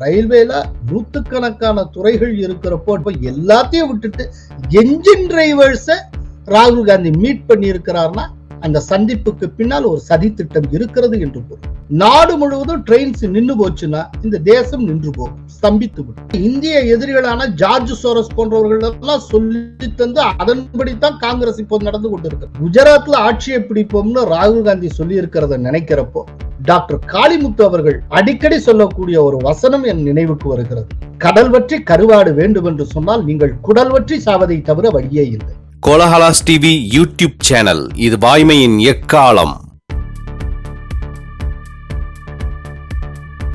ரயில்வேல நூத்துக்கணக்கான துறைகள் இருக்கிறப்போ இப்ப எல்லாத்தையும் விட்டுட்டு என்ஜின் டிரைவர்ஸ ராகுல் காந்தி மீட் பண்ணி இருக்கிறார்னா அந்த சந்திப்புக்கு பின்னால் ஒரு சதி திட்டம் இருக்கிறது என்று பொருள். நாடு முழுவதும் ட்ரெயின்ஸ் நின்று போச்சுன்னா இந்த தேசம் நின்று போகும் ஸ்தம்பித்து விடும். இந்திய எதிரிகளான ஜார்ஜ் சோரஸ் போன்றவர்கள் எல்லாம் சொல்லி தந்து அதன்படித்தான் காங்கிரஸ் இப்போ நடந்து கொண்டிருக்கு. குஜராத்ல ஆட்சியை பிடிப்போம்னு ராகுல் காந்தி சொல்லி இருக்கிறத நினைக்கிறப்போ டாக்டர் காளிமுத்து அவர்கள் அடிக்கடி சொல்லக்கூடிய ஒரு வசனம் என் நினைவுக்கு வருகிறது. கடல் வற்றி கருவாடு வேண்டும் என்று சொன்னால் நீங்கள் குடல் வற்றி சாவதை தவிர வழியே இல்லை. கோலஹலாஸ் டிவி யூடியூப் சேனல் இது வாய்மையின் எக்காலம்.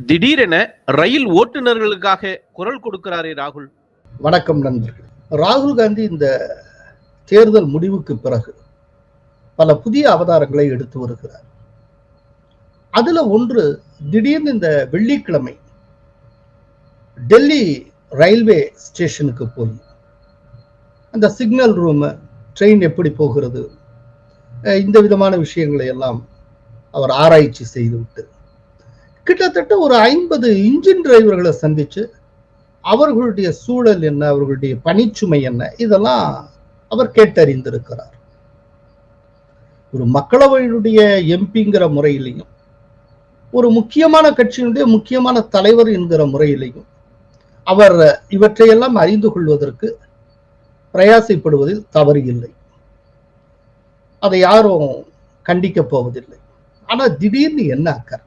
திடீரென ரயில் ஓட்டுநர்களுக்காக குரல் கொடுக்கிறாரே ராகுல். வணக்கம் நண்பர்கள். ராகுல் காந்தி இந்த தேர்தல் முடிவுக்கு பிறகு பல புதிய அவதாரங்களை எடுத்து வருகிறார். அதுல ஒன்று திடீர்னு இந்த வெள்ளிக்கிழமை டெல்லி ரயில்வே ஸ்டேஷனுக்கு போய் அந்த சிக்னல் ரூம் ட்ரெயின் எப்படி போகிறது இந்த விதமான விஷயங்களை எல்லாம் அவர் ஆராய்ச்சி செய்துவிட்டு கிட்டத்தட்ட ஒரு ஐம்பது இன்ஜின் டிரைவர்களை சந்திச்சு அவர்களுடைய சூழல் என்ன அவர்களுடைய பணிச்சுமை என்ன இதெல்லாம் அவர் கேட்டறிந்திருக்கிறார். ஒரு மக்களவையினுடைய எம்பிங்கிற முறையிலையும் ஒரு முக்கியமான கட்சியினுடைய முக்கியமான தலைவர் என்கிற முறையிலையும் அவர் இவற்றையெல்லாம் அறிந்து கொள்வதற்கு பிரயாசைப்படுவதில் தவறு இல்லை. அதை யாரும் கண்டிக்கப் போவதில்லை. ஆனா திடீர்னு என்ன அக்கறை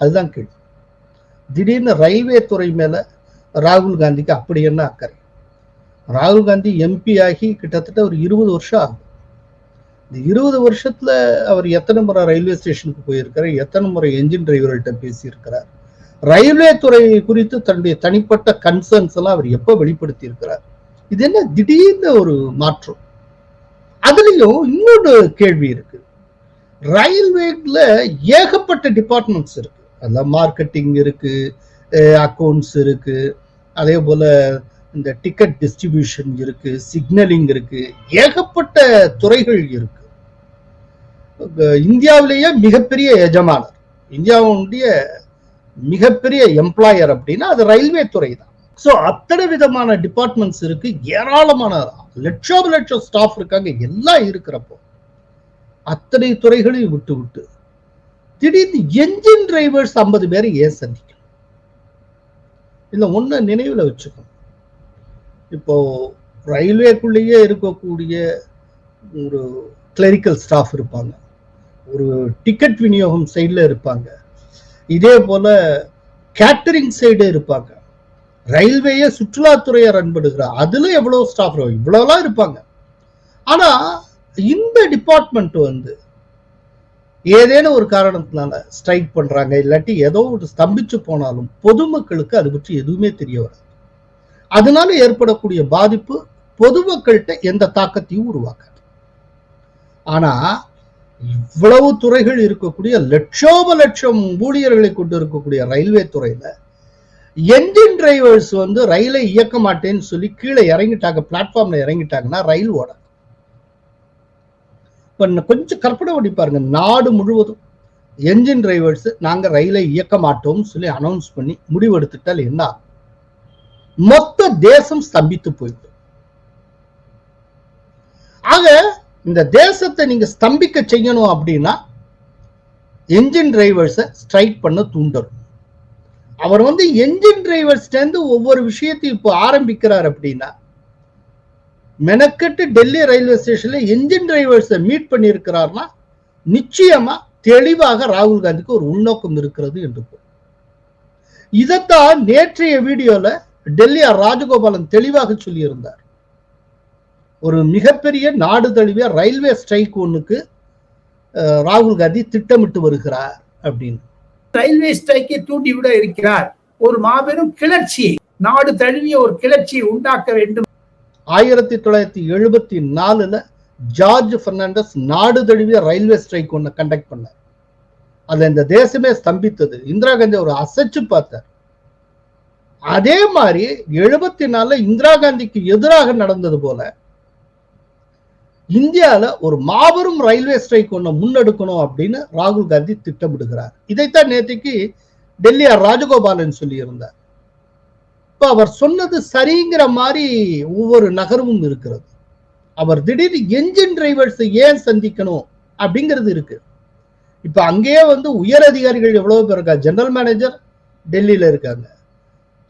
அதுதான் கேள்வி. திடீர்னு ரயில்வே துறை மேல ராகுல் காந்திக்கு அப்படி என்ன அக்கறை ராகுல் காந்தி எம்பி ஆகி கிட்டத்தட்ட ஒரு இருபது வருஷம் ஆகும். இந்த இருபது வருஷத்துல அவர் எத்தனை முறை ரயில்வே ஸ்டேஷனுக்கு போயிருக்கிறார்? எத்தனை முறை என்ஜின் டிரைவர்கள்ட்ட பேசியிருக்கிறார்? ரயில்வே துறை குறித்து தன்னுடைய தனிப்பட்ட கன்சர்ன்ஸ் எல்லாம் அவர் எப்போ வெளிப்படுத்தி இருக்கிறார் இது என்ன திடீர்னு ஒரு மாற்றம்? அதுலயும் இன்னொரு கேள்வி இருக்கு. ரயில்வேல ஏகப்பட்ட டிபார்ட்மெண்ட்ஸ் இருக்கு. அதில் மார்க்கெட்டிங் இருக்கு அக்கௌண்ட்ஸ் இருக்கு. அதே போல இந்த டிக்கெட் டிஸ்ட்ரிபியூஷன் இருக்கு சிக்னலிங் இருக்கு. ஏகப்பட்ட துறைகள் இருக்கு. இந்தியாவிலேயே மிகப்பெரிய எஜமானர். இந்தியாவுடைய மிகப்பெரிய எம்ப்ளாயர் அப்படின்னா அது ரயில்வே துறை தான் ஸோ அத்தனை விதமான டிபார்ட்மெண்ட்ஸ் இருக்கு. ஏராளமான லட்சம் லட்சம் ஸ்டாஃப் இருக்காங்க எல்லாம் இருக்கிறப்போ அத்தனை துறைகளையும் விட்டு விட்டு திடீர்னு என்ஜின் டிரைவர்ஸ் ஐம்பது பேரை ஏன் சந்திக்கணும்? இல்லை ஒன்று நினைவுல வச்சுக்கணும். இப்போ ரயில்வேக்குள்ளேயே இருக்கக்கூடிய ஒரு கிளரிக்கல் ஸ்டாஃப் இருப்பாங்க. ஒரு டிக்கெட் விநியோகம் சைடில் இருப்பாங்க. இதே போல கேட்டரிங் சைடு இருப்பாங்க. ரயில்வேயே சுற்றுலாத்துறையை ரன் பண்ணுகிறார் அதுல எவ்வளவு ஸ்டாஃப் இவ்வளவுலாம் இருப்பாங்க. ஆனா இந்த டிபார்ட்மெண்ட் வந்து ஏதேனும் ஒரு காரணத்தினால ஸ்ட்ரைக் பண்றாங்க இல்லாட்டி ஏதோ ஒரு ஸ்தம்பிச்சு போனாலும் பொதுமக்களுக்கு அது பற்றி எதுவுமே தெரிய வராது. அதனால ஏற்படக்கூடிய பாதிப்பு பொதுமக்கள்கிட்ட எந்த தாக்கத்தையும் உருவாக்காது. ஆனா இவ்வளவு துறைகள் இருக்கக்கூடிய லட்சோப லட்சம் ஊழியர்களை கொண்டு இருக்கக்கூடிய ரயில்வே துறையில என்ஜின் டிரைவர்ஸ் வந்து ரயிலை இயக்க மாட்டேன்னு சொல்லி கீழே இறங்கிட்டாங்க பிளாட்ஃபார்ம்ல இறங்கிட்டாங்கன்னா ரயில் ஓட கொஞ்சம் கற்பனை பண்ணி பாருங்க நாடு முழுவதும் என்ஜின் டிரைவர்ஸ் நாங்க ரயிலை இயக்க மாட்டோம்னு சொல்லி அனௌன்ஸ் பண்ணி முடிவெடுத்துட்டால் என்ன மொத்த தேசம் ஸ்தம்பித்து போயிடும் ஆக இந்த தேசத்தை நீங்க ஸ்தம்பிக்க செய்யணும் அப்படின்னா என்ஜின் டிரைவர்ஸை ஸ்ட்ரைக் பண்ண தூண்டணும் அவர் வந்து என்ஜின் டிரைவர்ஸ்லேருந்து ஒவ்வொரு விஷயத்தையும் இப்போ ஆரம்பிக்கிறார் அப்படின்னா மெனக்கெட்டு டெல்லி ரயில்வே ஸ்டேஷன்ல என்ஜின் டிரைவர்ஸை மீட் பண்ணியிருக்கிறார்னா நிச்சயமா தெளிவாக ராகுல் காந்திக்கு ஒரு உள்நோக்கம் இருக்கிறது என்று இதைத்தான் நேற்றைய வீடியோல டெல்லி ராஜகோபாலன் தெளிவாக சொல்லியிருந்தார். ஒரு மிகப்பெரிய நாடு தழுவிய ரயில்வே ஸ்ட்ரைக் அஹ், ராகுல் காந்தி திட்டமிட்டு வருகிறார் அப்படின்னு. ரயில்வே ஸ்ட்ரைக்கை தூண்டிவிட இருக்கிறார். ஒரு மாபெரும் கிளர்ச்சியை நாடு தழுவிய ஒரு கிளர்ச்சியை உண்டாக்க வேண்டும். ஆயிரத்தி தொள்ளாயிரத்தி எழுபத்தி நாலுல ஜார்ஜ் பெர்னாண்டஸ் நாடு தழுவிய ரயில்வே ஸ்ட்ரைக் ஒன்று கண்டக்ட் பண்ணார். அதுல இந்த தேசமே ஸ்தம்பித்தது. இந்திரா காந்தி ஒரு அசைச்சு பார்த்தார். அதே மாதிரி எழுபத்தி நாலுல இந்திரா காந்திக்கு எதிராக நடந்தது போல இந்தியால ஒரு மாபெரும் ரயில்வே ஸ்ட்ரைக் ஒன்று முன்னெடுக்கணும் அப்படின்னு ராகுல் காந்தி திட்டமிடுகிறார். இதைத்தான் நேற்றுக்கு டெல்லி ராஜகோபாலன் சொல்லியிருந்தார். இப்போ அவர் சொன்னது சரிங்கிற மாதிரி ஒவ்வொரு நகரமும் இருக்கிறது. அவர் திடீர்னு என்ஜின் டிரைவர்ஸ் ஏன் சந்திக்கணும் அப்படிங்கிறது இருக்கு. இப்போ அங்கேயே வந்து உயர் அதிகாரிகள் எவ்வளவு பேர் இருக்காங்க. ஜெனரல் மேனேஜர் டெல்லியில இருக்காங்க.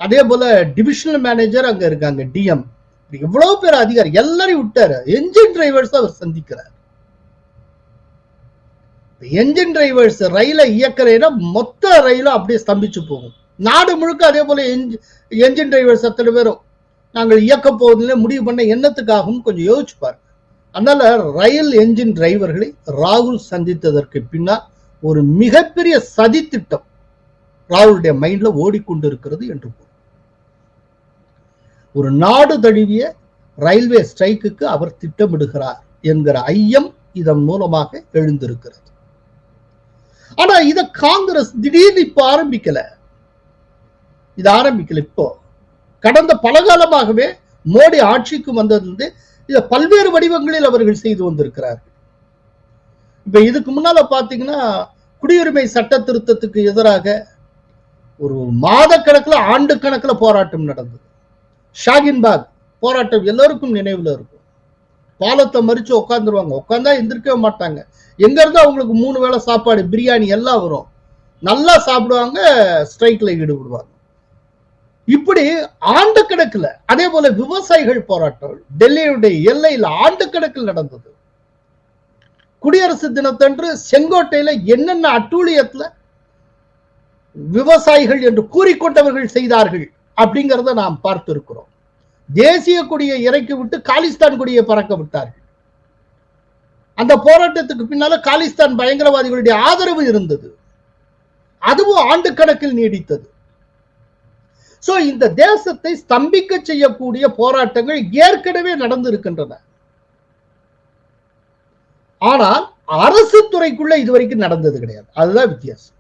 அதே போல டிவிஷனல் மேனேஜர் அங்கே இருக்காங்க டிஎம் எவ்வளவு பேர் அதிகாரி எல்லாரையும் விட்டாரு. என்ஜின் டிரைவர்ஸ் அவர் சந்திக்கிறார். என்ஜின் டிரைவர்ஸ் ரயிலை இயக்கலைன்னா மொத்த ரயிலும் அப்படியே ஸ்தம்பிச்சு போகும். நாடு முழுக்க அதே போல என்ஜின் டிரைவர்ஸ் அத்தனை பேரும்? நாங்கள் இயக்க போவதில்லை முடிவு பண்ண என்னத்துக்காகவும் கொஞ்சம் யோசிச்சு பாருங்க அதனால ரயில் என்ஜின் டிரைவர்களை ராகுல் சந்தித்ததற்கு பின்னால் ஒரு மிகப்பெரிய சதி திட்டம் ராகுலுடைய மைண்ட்ல ஓடிக்கொண்டிருக்கிறது என்று ஒரு நாடு தழுவிய ரயில்வே ஸ்ட்ரைக்குக்கு அவர் திட்டமிடுகிறார் என்கிற ஐயம் இதன் மூலமாக எழுந்திருக்கிறது. ஆனா இத காங்கிரஸ் திடீர்னு இப்ப ஆரம்பிக்கல. இது ஆரம்பிக்கல இப்போ. கடந்த பல காலமாகவே மோடி ஆட்சிக்கு வந்ததிலிருந்து இதை பல்வேறு வடிவங்களில் அவர்கள் செய்து வந்திருக்கிறார்கள். இப்ப இதுக்கு முன்னால பாத்தீங்கன்னா குடியுரிமை சட்ட திருத்தத்துக்கு எதிராக ஒரு மாத கணக்குல ஆண்டு கணக்குல போராட்டம் நடந்தது. ஷாகின்பாக் போராட்டம் எல்லோருக்கும் நினைவுல இருக்கும். பாலத்தை மறிச்சு உட்காந்துருவாங்க உட்காந்தா எந்திரிக்கவே மாட்டாங்க. எங்கேருந்து அவங்களுக்கு மூணு வேளை சாப்பாடு பிரியாணி எல்லாம் வரும். நல்லா சாப்பிடுவாங்க ஸ்ட்ரைக்கில் ஈடுபடுவாங்க. இப்படி ஆண்டு கணக்கில் அதே போல விவசாயிகள் போராட்டம் டெல்லியுடைய எல்லையில் ஆண்டு கணக்கில் நடந்தது. குடியரசு தினத்தன்று செங்கோட்டையில என்னென்ன அட்டூழியத்துல விவசாயிகள் என்று கூறிக்கொண்டவர்கள் செய்தார்கள். அப்படிங்கிறத நாம் பார்த்திருக்கிறோம். தேசிய கொடியை இறக்கி விட்டு காலிஸ்தான் கொடியை பறக்க விட்டார்கள். அந்த போராட்டத்துக்கு பின்னால காலிஸ்தான் பயங்கரவாதிகளுடைய ஆதரவு இருந்தது. அதுவும் ஆண்டு கணக்கில் நீடித்தது. சோ இந்த தேசத்தை ஸ்தம்பிக்க செய்யக்கூடிய போராட்டங்கள் ஏற்கனவே நடந்திருக்கின்றன. ஆனால் அரசு துறைக்குள்ள இதுவரைக்கும் நடந்தது கிடையாது. அதுதான் வித்தியாசம்.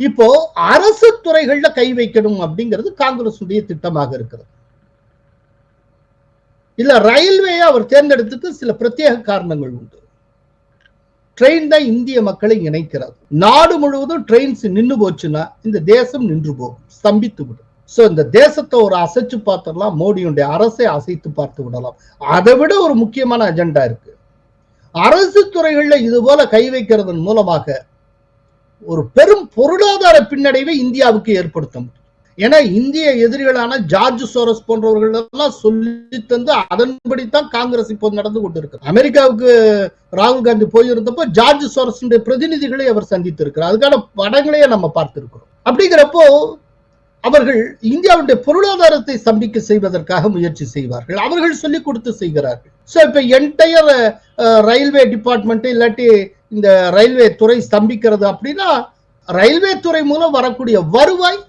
இப்போ அரசு துறைகள்ல கை வைக்கணும் அப்படிங்கிறது காங்கிரஸ் உடைய திட்டமாக இருக்கிறது. இல்ல ரயில்வேயை அவர் தேர்ந்தெடுத்துக்கு சில பிரத்யேக காரணங்கள் உண்டு. ட்ரெயின் தான் இந்திய மக்களை இணைக்கிறது. நாடு முழுவதும் ட்ரெயின்ஸ் நின்று போச்சுன்னா இந்த தேசம் நின்று போகும் ஸ்தம்பித்து விடும். சோ இந்த தேசத்தை ஒரு அசைச்சு பார்த்துடலாம் மோடியுடைய அரசை அசைத்து பார்த்து விடலாம். அதை விட ஒரு முக்கியமான அஜெண்டா இருக்கு. அரசு துறைகள்ல இது போல கை வைக்கிறதன் மூலமாக ஒரு பெரும் பொருளாதார பின்னடைவை இந்தியாவுக்கு ஏற்படுத்த முடியும் ஏன்னா இந்திய எதிரிகளான ஜார்ஜ் சோரஸ் போன்றவர்கள் எல்லாம் சொல்லி தந்து அதன்படித்தான் காங்கிரஸ் இப்போது நடந்து கொண்டிருக்கு அமெரிக்காவுக்கு ராகுல் காந்தி போயிருந்தப்போ ஜார்ஜ் சோரஸ் பிரதிநிதிகளை அவர் சந்தித்திருக்கிறார். அதுக்கான படங்களையே நம்ம பார்த்திருக்கிறோம். அப்படிங்கிறப்போ அவர்கள் இந்தியாவுடைய பொருளாதாரத்தை ஸ்தம்பிக்க செய்வதற்காக முயற்சி செய்வார்கள். அவர்கள் சொல்லிக் கொடுத்து செய்கிறார்கள். ஸோ இப்போ என்டையர் ரயில்வே டிபார்ட்மெண்ட் இல்லாட்டி இந்த ரயில்வே துறை ஸ்தம்பிக்கிறது அப்படின்னா ரயில்வே துறை மூலம் வரக்கூடிய வருவாய்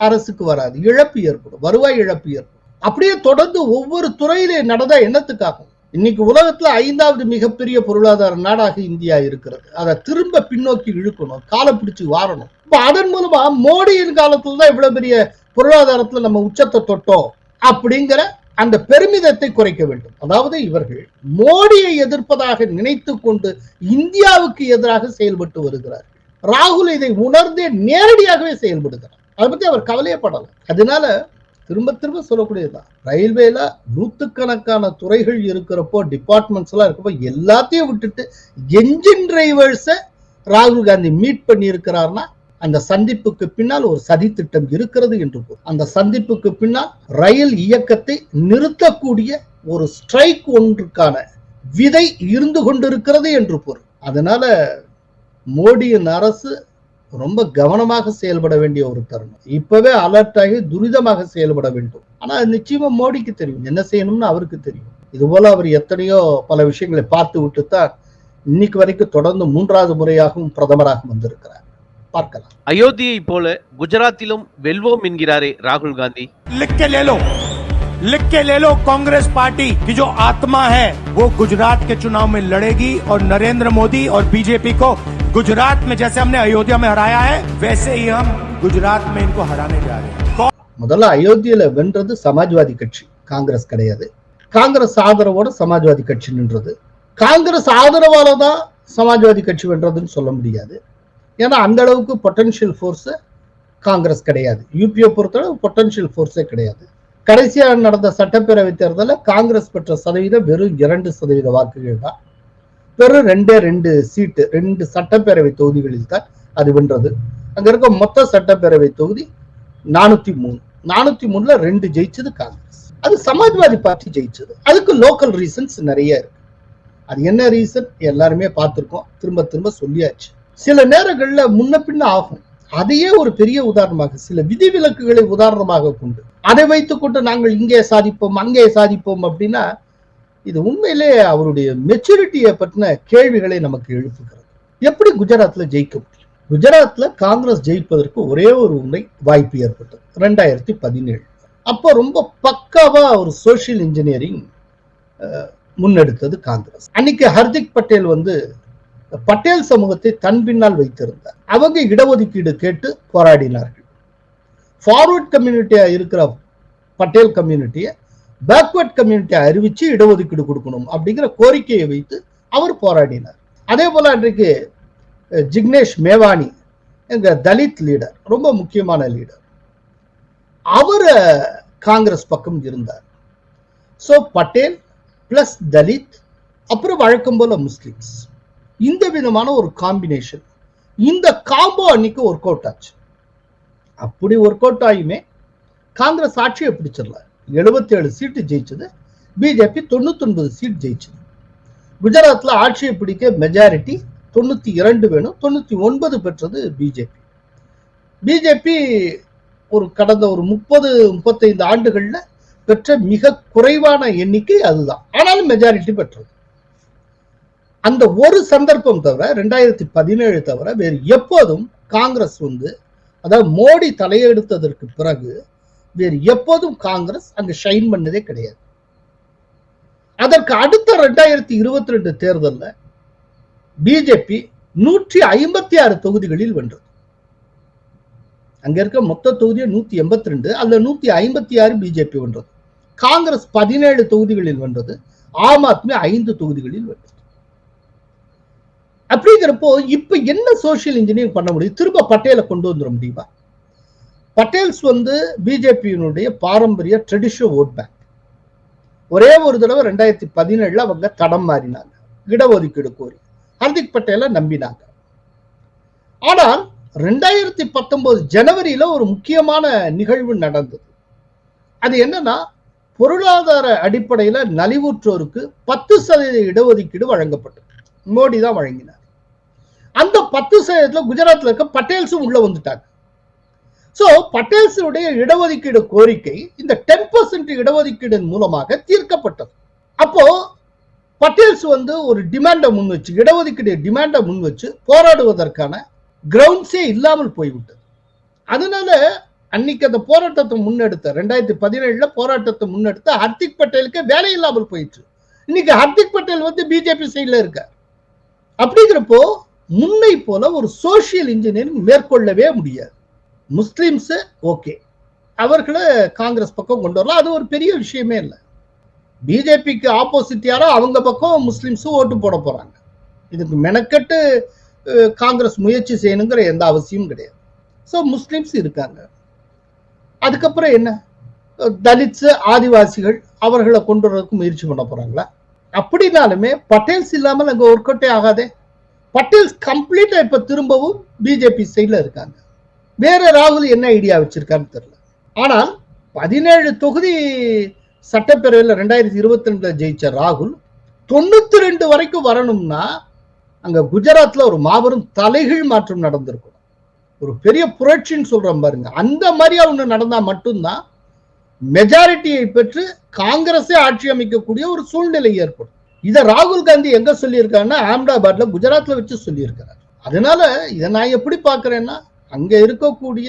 அரசுக்கு வராது. இழப்பு ஏற்படும். வருவாய் இழப்பு ஏற்படும். அப்படியே தொடர்ந்து ஒவ்வொரு துறையிலே நடந்தா என்னத்துக்காகும்? இன்னைக்கு உலகத்துல ஐந்தாவது மிகப்பெரிய பொருளாதார நாடாக இந்தியா இருக்கிறது. அதை திரும்ப பின்னோக்கி இழுக்கணும். காலை பிடிச்சு வாரணும். அதன் மூலமா மோடியின் காலத்துல தான் இவ்வளவு பெரிய பொருளாதாரத்துல நம்ம உச்சத்தை தொட்டோம் அப்படிங்கிற அந்த பெருமிதத்தை குறைக்க வேண்டும். அதாவது இவர்கள் மோடியை எதிர்ப்பதாக நினைத்து கொண்டு இந்தியாவுக்கு எதிராக செயல்பட்டு வருகிறார். ராகுல் இதை உணர்ந்தே நேரடியாகவே செயல்படுகிறார். அதை பத்தி அவர் கவலையப்படலாம் அதனால திரும்ப திரும்ப சொல்லக்கூடியதுதான். ரயில்வேல நூத்துக்கணக்கான துறைகள் இருக்கிறப்போ டிபார்ட்மெண்ட்ஸ் எல்லாம் இருக்கப்போ எல்லாத்தையும் விட்டுட்டு என்ஜின் டிரைவர்ஸை ராகுல் காந்தி மீட் பண்ணி இருக்கிறார்னா அந்த சந்திப்புக்கு பின்னால் ஒரு சதி திட்டம் இருக்கிறது என்று அந்த சந்திப்புக்கு பின்னால் ரயில் இயக்கத்தை நிறுத்தக்கூடிய ஒரு ஸ்ட்ரைக் ஒன்றுக்கான விதை இருந்து கொண்டிருக்கிறது என்று பொருள் அதனால மோடியின் அரசு ரொம்ப கவனமாக செயல்பட வேண்டிய ஒரு தருணம். இப்பவே அலர்ட் ஆகி துரிதமாக செயல்பட வேண்டும். ஆனா நிச்சயமா மோடிக்கு தெரியும். என்ன செய்யணும்னு அவருக்கு தெரியும். இது போல அவர் எத்தனையோ பல விஷயங்களை பார்த்து விட்டு தான் இன்னைக்கு வரைக்கும் தொடர்ந்து மூன்றாவது முறையாகவும் பிரதமராக வந்திருக்கிறார். பார்க்கலாம் அயோத்தியை போல குஜராத்திலும் வெல்வோம் என்கிறாரே ராகுல் காந்தி लिख के ले लो लिख के ले लो कांग्रेस पार्टी की जो आत्मा है वो गुजरात के चुनाव में लड़ेगी और नरेंद्र मोदी और बीजेपी को गुजरात में जैसे हमने अयोध्या में हराया है वैसे ही हम गुजरात में इनको हराने जा रहे हैं முதல்ல அயோத்தியில வென்றது சமாஜ்வாதி கட்சி காங்கிரஸ் கிடையாது காங்கிரஸ் ஆதரவோட சமாஜ்வாதி கட்சி நின்றது காங்கிரஸ் ஆதரவால தான் சமாஜ்வாதி கட்சி வென்றதுன்னு சொல்ல முடியாது ஏன்னா அந்த அளவுக்கு பொட்டன்ஷியல் ஃபோர்ஸு காங்கிரஸ் கிடையாது. யூபியை பொறுத்தளவு பொட்டன்ஷியல் ஃபோர்ஸே கிடையாது. கடைசியாக நடந்த சட்டப்பேரவை தேர்தலில் காங்கிரஸ் பெற்ற சதவீதம் வெறும் இரண்டு சதவீத வாக்குகள் தான். வெறும் ரெண்டே ரெண்டு சீட்டு ரெண்டு சட்டப்பேரவை தொகுதிகளில் தான் அது வென்றது. அங்கே இருக்க மொத்த சட்டப்பேரவை தொகுதி நானூற்றி மூணு. நானூற்றி மூணில் ரெண்டு ஜெயிச்சது காங்கிரஸ். அது சமாஜ்வாதி பார்ட்டி ஜெயிச்சது. அதுக்கு லோக்கல் ரீசன்ஸ் நிறைய இருக்கு. அது என்ன ரீசன் எல்லாருமே பார்த்துருக்கோம். திரும்ப திரும்ப சொல்லியாச்சு. சில நேரங்கள்ல முன்ன பின்ன ஆகும். அதையே ஒரு பெரிய உதாரணமாக சில விதிவிலக்குகளை உதாரணமாக கொண்டு. அதை வைத்துக்கொண்டு நாங்கள் இங்கே சாதிப்போம் அங்கே சாதிப்போம் அப்படின்னா இது உண்மையிலே அவருடைய மெச்சூரிட்டியை பற்றின கேள்விகளை நமக்கு எழுப்புகிறது. எப்படி குஜராத்தில் ஜெயிக்க முடியும்? குஜராத்ல காங்கிரஸ் ஜெயிப்பதற்கு ஒரே ஒரு உண்மை வாய்ப்பு ஏற்பட்டது ரெண்டாயிரத்தி பதினேழு. அப்போ ரொம்ப பக்காவா ஒரு சோஷியல் இன்ஜினியரிங் முன்னெடுத்தது காங்கிரஸ். அன்னைக்கு ஹர்திக் பட்டேல் வந்து பட்டேல் சமூகத்தை தன் பின்னால் வைத்திருந்தார். அவங்க இடஒதுக்கீடு கேட்டு போராடினார்கள். ஃபார்வர்ட் கம்யூனிட்டியா இருக்கிற பட்டேல் கம்யூனிட்டியை பேக்வர்ட் கம்யூனிட்டியை அறிவிச்சு இடஒதுக்கீடு கொடுக்கணும் அப்படிங்கிற கோரிக்கையை வைத்து அவர் போராடினார். அதே போல அன்றைக்கு ஜிக்னேஷ் மேவானி எங்க தலித் லீடர் ரொம்ப முக்கியமான லீடர் அவர் காங்கிரஸ் பக்கம் இருந்தார். சோ பட்டேல் பிளஸ் தலித் அப்புறம் வழக்கம் போல முஸ்லிம்ஸ். இந்த விதமான ஒரு காம்பினேஷன் இந்த காம்போ அன்னைக்கு ஒர்க் அவுட் ஆச்சு. அப்படி ஒர்க் அவுட் ஆகியுமே காங்கிரஸ் ஆட்சியை பிடிச்சிடல. 77 சீட்டு ஜெயிச்சது. பிஜேபி தொண்ணூத்தொன்பது சீட் ஜெயிச்சது. குஜராத்ல ஆட்சியை பிடிக்க மெஜாரிட்டி தொண்ணூத்தி இரண்டு வேணும் தொண்ணூத்தி ஒன்பது பெற்றது பிஜேபி. பிஜேபி ஒரு கடந்த ஒரு முப்பது முப்பத்தைந்து ஆண்டுகளில் பெற்ற மிக குறைவான எண்ணிக்கை அதுதான். ஆனாலும் மெஜாரிட்டி பெற்றது. அந்த ஒரு சந்தர்ப்பம் தவிர ரெண்டாயிரத்தி பதினேழு தவிர வேறு எப்போதும் காங்கிரஸ் வந்து அதாவது மோடி தலையெடுத்ததற்கு பிறகு வேறு எப்போதும் காங்கிரஸ் அங்க ஷைன் பண்ணதே கிடையாது. அதற்கு அடுத்த ரெண்டாயிரத்தி இருபத்தி ரெண்டு தேர்தல்ல பிஜேபி நூற்றி ஐம்பத்தி ஆறு தொகுதிகளில் வென்றது. அங்க இருக்க மொத்த தொகுதியை நூத்தி எண்பத்தி ரெண்டு அதுல நூத்தி ஐம்பத்தி ஆறு பிஜேபி வென்றது. காங்கிரஸ் பதினேழு தொகுதிகளில் வென்றது. ஆம் ஆத்மி ஐந்து தொகுதிகளில் வென்றது. அப்படிங்கிறப்போ இப்ப என்ன சோசியல் இன்ஜினியரிங் பண்ண முடியும்? திரும்ப பட்டேலை கொண்டு வந்துட முடியுமா? பட்டேல்ஸ் வந்து பிஜேபியினுடைய பாரம்பரிய ட்ரெடிஷனல் ஓட் பேங்க் ஒரே ஒரு தடவை ரெண்டாயிரத்தி பதினேழுல அவங்க தடம் மாறினாங்க. இடஒதுக்கீடு கோரி. ஹர்திக் பட்டேலை நம்பினாங்க. ஆனால் ரெண்டாயிரத்தி பத்தொன்பது ஜனவரியில ஒரு முக்கியமான நிகழ்வு நடந்தது. அது என்னன்னா பொருளாதார அடிப்படையில நலிவுற்றோருக்கு பத்து சதவீத இடஒதுக்கீடு வழங்கப்பட்டது. மோடி தான் வழங்கினார். அந்த பத்து சதவீதத்துல குஜராத்ல இருக்க பட்டேல்ஸும் உள்ள வந்துட்டாங்க. சோ பட்டேல்ஸுடைய இடஒதுக்கீடு கோரிக்கை இந்த டென் பர்சன்ட் இடஒதுக்கீடு மூலமாக தீர்க்கப்பட்டது. அப்போ பட்டேல்ஸ் வந்து ஒரு டிமாண்டை முன் வச்சு இடஒதுக்கீடு டிமாண்டை முன் வச்சு போராடுவதற்கான கிரவுண்ட்ஸே இல்லாமல் போய்விட்டது. அதனால அன்னைக்கு அந்த போராட்டத்தை முன்னெடுத்த ரெண்டாயிரத்தி பதினேழுல போராட்டத்தை முன்னெடுத்த ஹர்திக் பட்டேலுக்கு வேலை இல்லாமல் போயிடுச்சு இன்னைக்கு ஹர்திக் பட்டேல் வந்து பிஜேபி சைட்ல இருக்கார். அப்படிங்கிறப்போ முன்னை போல ஒரு சோசியல் இன்ஜினியரிங் மேற்கொள்ளவே முடியாது. முஸ்லிம்ஸ் ஓகே அவர்களை காங்கிரஸ் பக்கம் கொண்டு வரலாம். அது ஒரு பெரிய விஷயமே இல்லை. பிஜேபிக்கு ஆப்போசிட் யாரோ அவங்க பக்கம் முஸ்லிம்ஸும் ஓட்டு போட போறாங்க. இதுக்கு மெனக்கட்டு காங்கிரஸ் முயற்சி செய்யணுங்கிற எந்த அவசியமும் கிடையாது. ஸோ முஸ்லிம்ஸ் இருக்காங்க. அதுக்கப்புறம் என்ன? தலித்ஸு தலித்ஸ் ஆதிவாசிகள் அவர்களை கொண்டு வரதுக்கு முயற்சி பண்ண போறாங்களா? அப்படின்னாலுமே பட்டேல்ஸ் இல்லாமல் அங்கே ஒர்க் அவுட்டே ஆகாதே. பட்டேல்ஸ் கம்ப்ளீட்டா இப்ப திரும்பவும் பிஜேபி சைட்ல இருக்காங்க. வேற ராகுல் என்ன ஐடியா வச்சிருக்கான்னு தெரியல. ஆனால் பதினேழு தொகுதி சட்டப்பேரவையில் ரெண்டாயிரத்தி இருபத்தி ரெண்டுல ஜெயிச்ச ராகுல் தொண்ணூத்தி ரெண்டு வரைக்கும் வரணும்னா அங்க குஜராத்ல ஒரு மாபெரும் தலைகீழ் மாற்றம் நடந்திருக்கும். ஒரு பெரிய புரட்சின்னு சொல்றோம் பாருங்க. அந்த மாதிரியா ஒன்று நடந்தா மட்டும்தான் மெஜாரிட்டியை பெற்று காங்கிரஸே ஆட்சி அமைக்கக்கூடிய ஒரு சூழ்நிலை ஏற்படும். இதை ராகுல் காந்தி எங்க சொல்லியிருக்காருன்னா அஹமதாபாத்ல குஜராத்ல வச்சு சொல்லியிருக்கிறார். அதனால இதை நான் எப்படி பார்க்கிறேன்னா அங்க இருக்கக்கூடிய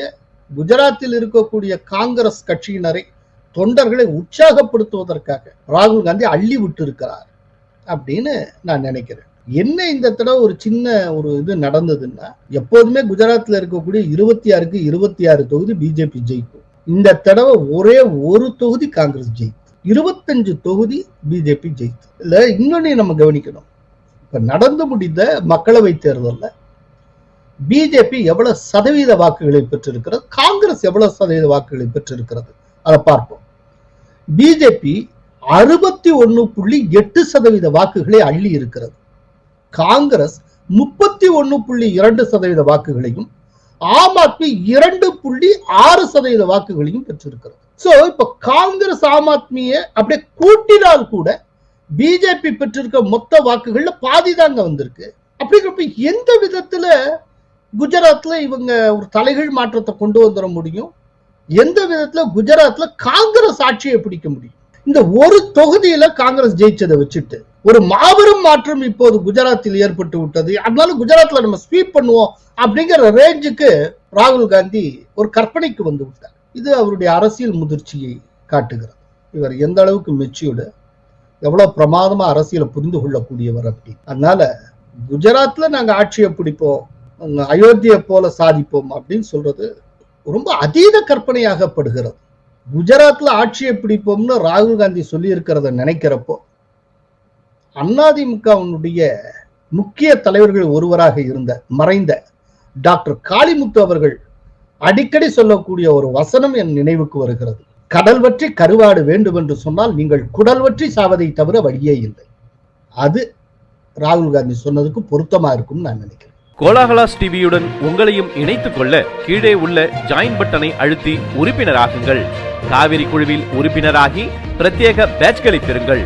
குஜராத்தில் இருக்கக்கூடிய காங்கிரஸ் கட்சியினரை தொண்டர்களை உற்சாகப்படுத்துவதற்காக ராகுல் காந்தி அள்ளி விட்டு இருக்கிறார் அப்படின்னு நான் நினைக்கிறேன். என்ன இந்த தடவை ஒரு சின்ன ஒரு இது நடந்ததுன்னா எப்போதுமே குஜராத்ல இருக்கக்கூடிய இருபத்தி ஆறுக்கு இருபத்தி ஆறு தொகுதி பிஜேபி ஜெயிக்கும். இந்த தடவை ஒரே ஒரு தொகுதி காங்கிரஸ் ஜெயித்து இருபத்தஞ்சு தொகுதி பிஜேபி ஜெயித்து. இல்ல இன்னொன்னு நம்ம கவனிக்கணும். இப்ப நடந்து முடிந்த மக்களவை தேர்தலில் பிஜேபி எவ்வளவு சதவீத வாக்குகளை பெற்றிருக்கிறது காங்கிரஸ் எவ்வளவு சதவீத வாக்குகளை பெற்றிருக்கிறது? அதை பார்ப்போம். பிஜேபி அறுபத்தி ஒன்னு புள்ளி எட்டு சதவீத வாக்குகளை அள்ளி இருக்கிறது. காங்கிரஸ் முப்பத்தி ஒன்னு புள்ளி இரண்டு சதவீத வாக்குகளையும் ஆம் ஆத்மி இரண்டு புள்ளி ஆறு சதவீத வாக்குகளையும் பெற்றிருக்கிறது. சோ இப்ப காங்கிரஸ் ஆம் ஆத்மியை அப்படியே கூட்டினால் கூட பிஜேபி பெற்றிருக்க மொத்த வாக்குகள்ல பாதி தாங்க வந்திருக்கு. அப்படிங்கிறப்ப எந்த விதத்துல குஜராத்ல இவங்க ஒரு தலைகீழ் மாற்றத்தை கொண்டு வந்துட முடியும்? எந்த விதத்துல குஜராத்ல காங்கிரஸ் ஆட்சியை பிடிக்க முடியும்? இந்த ஒரு தொகுதியில காங்கிரஸ் ஜெயிச்சதை வச்சுட்டு ஒரு மாபெரும் மாற்றம் இப்போது குஜராத்தில் ஏற்பட்டு விட்டது. அதனால குஜராத்ல நம்ம ஸ்வீப் பண்ணுவோம் அப்படிங்கிற ரேஞ்சுக்கு ராகுல் காந்தி ஒரு கற்பனைக்கு வந்து விட்டார். இது அவருடைய அரசியல் முதிர்ச்சியை காட்டுகிறது. இவர் எந்த அளவுக்கு மெச்சூர்டு எவ்வளவு பிரமாதமா அரசியலை புரிந்து கொள்ளக்கூடியவர் அப்படி. அதனால குஜராத்ல நாங்க ஆட்சியை பிடிப்போம் அயோத்தியை போல சாதிப்போம் அப்படின்னு சொல்றது ரொம்ப அதீத கற்பனையாகப்படுகிறது. குஜராத்ல ஆட்சியை பிடிப்போம்னு ராகுல் காந்தி சொல்லி இருக்கிறத நினைக்கிறப்போ அதிமுகவினுடைய முக்கிய தலைவர்கள் ஒருவராக இருந்த மறைந்த டாக்டர் காளிமுத்து அவர்கள் அடிக்கடி சொல்லக்கூடிய ஒரு வசனம் என் நினைவுக்கு வருகிறது. கடல் வற்றி கருவாடு வேண்டும் என்று சொன்னால் நீங்கள் குடல் வற்றி சாவதை தவிர வழியே இல்லை. அது ராகுல் காந்தி சொன்னதுக்கு பொருத்தமா இருக்கும்னு நான் நினைக்கிறேன். கோலாகலாஸ் டிவியுடன் உங்களையும் இணைத்துக் கொள்ள கீழே உள்ள ஜாயின் பட்டனை அழுத்தி உறுப்பினராகுங்கள். காவிரி குழுவில் உறுப்பினராகி பிரத்யேக பேட்ச்களை பெறுங்கள்.